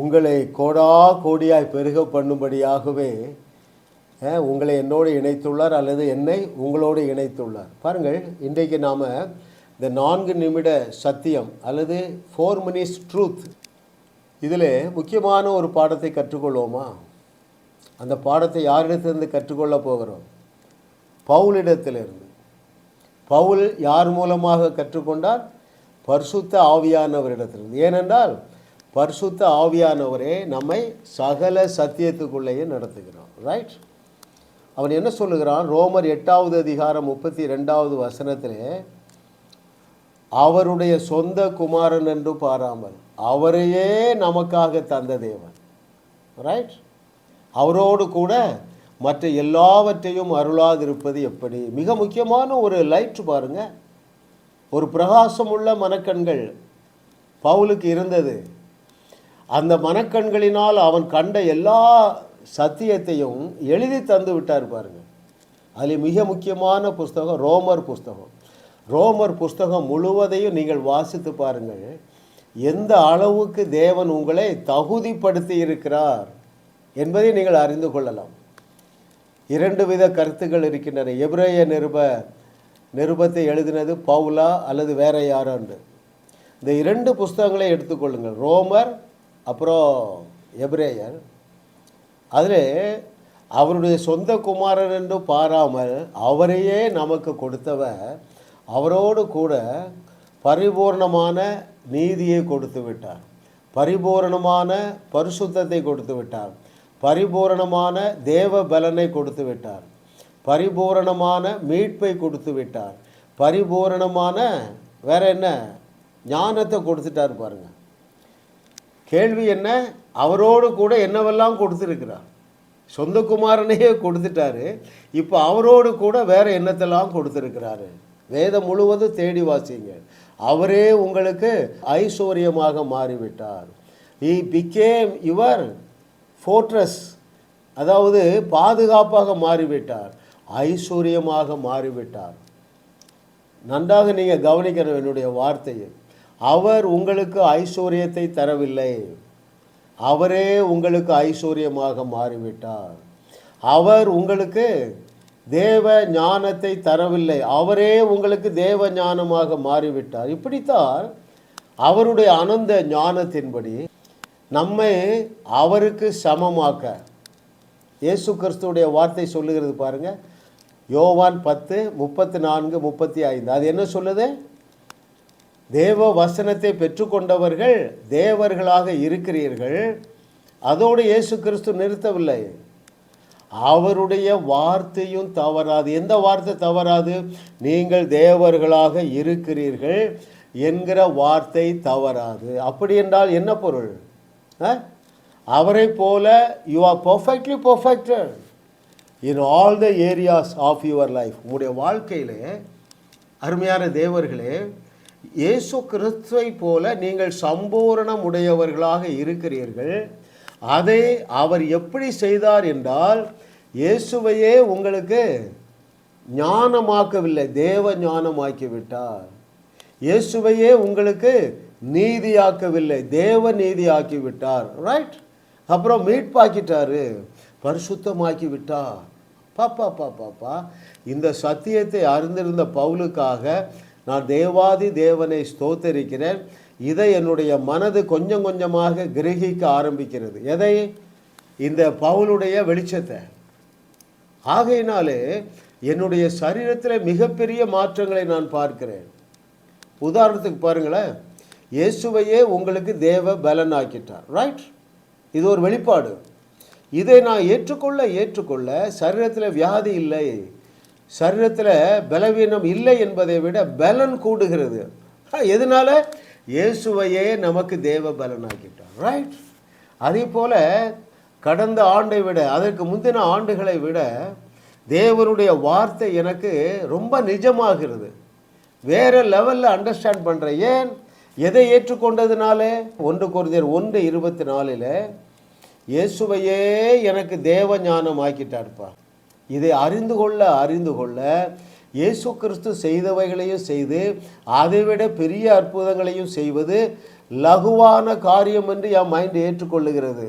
உங்களை கோடா கோடியாய் பெருக பண்ணும்படியாகவே உங்களை என்னோடு இணைத்துள்ளார் அல்லது என்னை உங்களோடு இணைத்துள்ளார். பாருங்கள் இன்றைக்கு நாம் இந்த நான்கு நிமிட சத்தியம் அல்லது ஃபோர் மினிட்ஸ் ட்ரூத் இதில் முக்கியமான ஒரு பாடத்தை கற்றுக்கொள்வோமா? அந்த பாடத்தை யாரிடத்திலிருந்து கற்றுக்கொள்ளப் போகிறோம்? பவுலிடத்திலிருந்து. பவுல் யார் மூலமாக கற்றுக்கொண்டார்? பரிசுத்த ஆவியானவரிடத்திலிருந்து. ஏனென்றால் பரிசுத்த ஆவியானவரே நம்மை சகல சத்தியத்துக்குள்ளேயே நடத்துகிறான் ரைட் அவன் என்ன சொல்லுகிறான்? ரோமர் எட்டாவது அதிகாரம் முப்பத்தி ரெண்டாவது வசனத்தில் அவருடைய சொந்த குமாரன் என்று பாராமல் அவரையே நமக்காக தந்த தேவன். ரைட் அவரோடு கூட மற்ற எல்லாவற்றையும் அருளாதிருப்பது எப்படி? மிக முக்கியமான ஒரு லைட் பாருங்கள் ஒரு பிரகாசமுள்ள மனக்கண்கள் பவுலுக்கு இருந்தது. அந்த மனக்கண்களினால் அவன் கண்ட எல்லா சத்தியத்தையும் எழுதி தந்து விட்டார் பாருங்க. அதில் மிக முக்கியமான புஸ்தகம் ரோமர் புஸ்தகம். ரோமர் புஸ்தகம் முழுவதையும் நீங்கள் வாசித்து பாருங்கள். எந்த அளவுக்கு தேவன் உங்களை தகுதிப்படுத்தி இருக்கிறார் என்பதை நீங்கள் அறிந்து கொள்ளலாம். இரண்டு வித கருத்துக்கள் இருக்கின்றன. எபிரேய நிருப நிருபத்தை எழுதினது பவுலா அல்லது வேற யாராண்டு. இந்த இரண்டு புஸ்தகங்களை எடுத்துக்கொள்ளுங்கள் ரோமர் அப்புறம் எபிரேயர். அதில் அவருடைய சொந்த குமாரன் என்று பாராமல் அவரையே நமக்கு கொடுத்தவர் அவரோடு கூட பரிபூர்ணமான நீதியை கொடுத்து விட்டார். பரிபூரணமான பரிசுத்தத்தை கொடுத்து விட்டார். பரிபூரணமான தேவ பலனை கொடுத்து விட்டார். பரிபூரணமான மீட்பை கொடுத்து விட்டார். பரிபூரணமான வேற என்ன? ஞானத்தை கொடுத்துட்டார் பாருங்க. கேள்வி என்ன? அவரோடு கூட என்னவெல்லாம் கொடுத்துருக்கிறார்? சொந்த குமாரனையே கொடுத்துட்டாரு. இப்போ அவரோடு கூட வேற என்னத்தெல்லாம் கொடுத்துருக்கிறாரு? வேதம் முழுவதும் தேடி வாசிங்க. அவரே உங்களுக்கு ஐஸ்வர்யமாக மாறிவிட்டார். ஈ பிகேம் யுவர் ஃபோர்ட்ரஸ் அதாவது பாதுகாப்பாக மாறிவிட்டார். ஐஸ்வர்யமாக மாறிவிட்டார். நன்றாக நீங்கள் கவனிக்கணும் என்னுடைய வார்த்தையை. அவர் உங்களுக்கு ஐஸ்வர்யத்தை தரவில்லை. அவரே உங்களுக்கு ஐஸ்வர்யமாக மாறிவிட்டார். அவர் உங்களுக்கு தேவ ஞானத்தை தரவில்லை. அவரே உங்களுக்கு தேவ ஞானமாக மாறிவிட்டார். இப்படித்தான் அவருடைய அனந்த ஞானத்தின்படி நம்மை அவருக்கு சமமாக்க இயேசு கிறிஸ்துடைய வார்த்தை சொல்லுகிறது பாருங்கள் யோவான் பத்து முப்பத்தி நான்கு முப்பத்தி ஐந்து. அது என்ன சொல்லுது? தேவ வசனத்தை பெற்றுக்கொண்டவர்கள் தேவர்களாக இருக்கிறீர்கள். அதோடு இயேசு கிறிஸ்து நிறுத்தவில்லை. அவருடைய வார்த்தையும் தவறாது. எந்த வார்த்தை தவறாது? நீங்கள் தேவர்களாக இருக்கிறீர்கள் என்கிற வார்த்தை தவறாது. அப்படி என்றால் என்ன பொருள்? அவரை அவரைப் போல you are perfectly perfected in all the areas of your life உங்களுடைய வாழ்க்கையிலே அருமையான தேவர்களே இயேசு கிறிஸ்துவை போல நீங்கள் சம்பூரணம் உடையவர்களாக இருக்கிறீர்கள். அதை அவர் எப்படி செய்தார் என்றால் இயேசுவையே உங்களுக்கு ஞானமாக்கவில்லை தேவ ஞானமாக்கி விட்டார் இயேசுவையே உங்களுக்கு நீதியாக்கவில்லை தேவ நீதியாக்கி விட்டார் ரைட் அப்புறம் மீட்பாக்கிட்டாரு பரிசுத்தமாக்கி விட்டார் பாப்பா பாப்பாப்பா இந்த சத்தியத்தை அறிந்திருந்த பவுலுக்காக நான் தேவாதி தேவனை ஸ்தோத்தரிக்கிறேன். இதை என்னுடைய மனது கொஞ்சம் கொஞ்சமாக கிரகிக்க ஆரம்பிக்கிறது. எதை? இந்த பவுலுடைய வெளிச்சத்தை. ஆகையினாலே என்னுடைய சரீரத்தில் மிகப்பெரிய மாற்றங்களை நான் பார்க்கிறேன். உதாரணத்துக்கு பாருங்களேன். இயேசுவையே உங்களுக்கு தேவ பலன் ஆக்கிட்டார் ரைட் இது ஒரு வெளிப்பாடு. இதை நான் ஏற்றுக்கொள்ள ஏற்றுக்கொள்ள சரீரத்தில் வியாதி இல்லை. சரீரத்தில் பலவீனம் இல்லை என்பதை விட பலன் கூடுகிறது. ஆ, எதனால? இயேசுவையே நமக்கு தேவ பலன் ஆக்கிட்டார் ரைட் அதே போல் கடந்த ஆண்டை விட அதற்கு முந்தின ஆண்டுகளை விட தேவனுடைய வார்த்தை எனக்கு ரொம்ப நிஜமாகிறது. வேறு லெவலில் அண்டர்ஸ்டாண்ட் பண்ணுறேன் ஏன்? எதை ஏற்றுக்கொண்டதுனால? ஒன்று குருதியர் ஒன்று இருபத்தி நாலில் இயேசுவையே எனக்கு தேவ ஞானம் ஆக்கிட்டார்ப்பா. இதை அறிந்து கொள்ள அறிந்து கொள்ள இயேசு கிறிஸ்து செய்தவைகளையும் செய்து அதைவிட பெரிய அற்புதங்களையும் செய்வது லகுவான காரியம் என்று என் மைண்ட் ஏற்றுக்கொள்ளுகிறது.